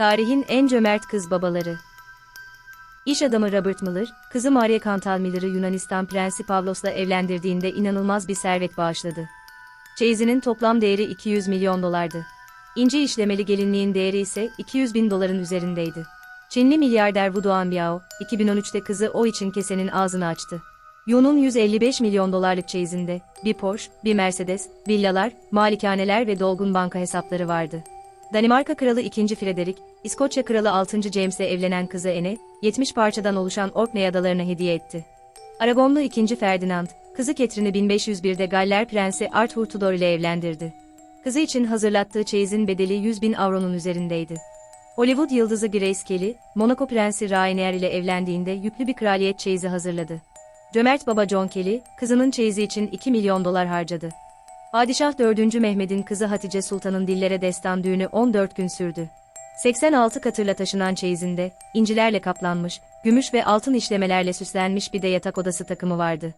Tarihin en cömert kız babaları. İş adamı Robert Miller, kızı Maria Cantal Miller'ı Yunanistan Prensi Pavlos'la evlendirdiğinde inanılmaz bir servet bağışladı. Çeyizinin toplam değeri 200 milyon dolardı. İnce işlemeli gelinliğin değeri ise 200 bin doların üzerindeydi. Çinli milyarder Wu Duanbiao, 2013'te kızı o için kesenin ağzını açtı. Yu'nun 155 milyon dolarlık çeyizinde, bir Porsche, bir Mercedes, villalar, malikaneler ve dolgun banka hesapları vardı. Danimarka Kralı 2. Frederick, İskoçya Kralı 6. James'le evlenen kızı Anne, 70 parçadan oluşan Orkney adalarına hediye etti. Aragonlu 2. Ferdinand, kızı Catherine'i 1501'de Galler Prensi Arthur Tudor ile evlendirdi. Kızı için hazırlattığı çeyizin bedeli 100 bin avronun üzerindeydi. Hollywood yıldızı Grace Kelly, Monaco Prensi Rainier ile evlendiğinde yüklü bir kraliyet çeyizi hazırladı. Cömert baba John Kelly, kızının çeyizi için 2 milyon dolar harcadı. Padişah 4. Mehmet'in kızı Hatice Sultan'ın dillere destan düğünü 14 gün sürdü. 86 katırla taşınan çeyizinde, incilerle kaplanmış, gümüş ve altın işlemelerle süslenmiş bir de yatak odası takımı vardı.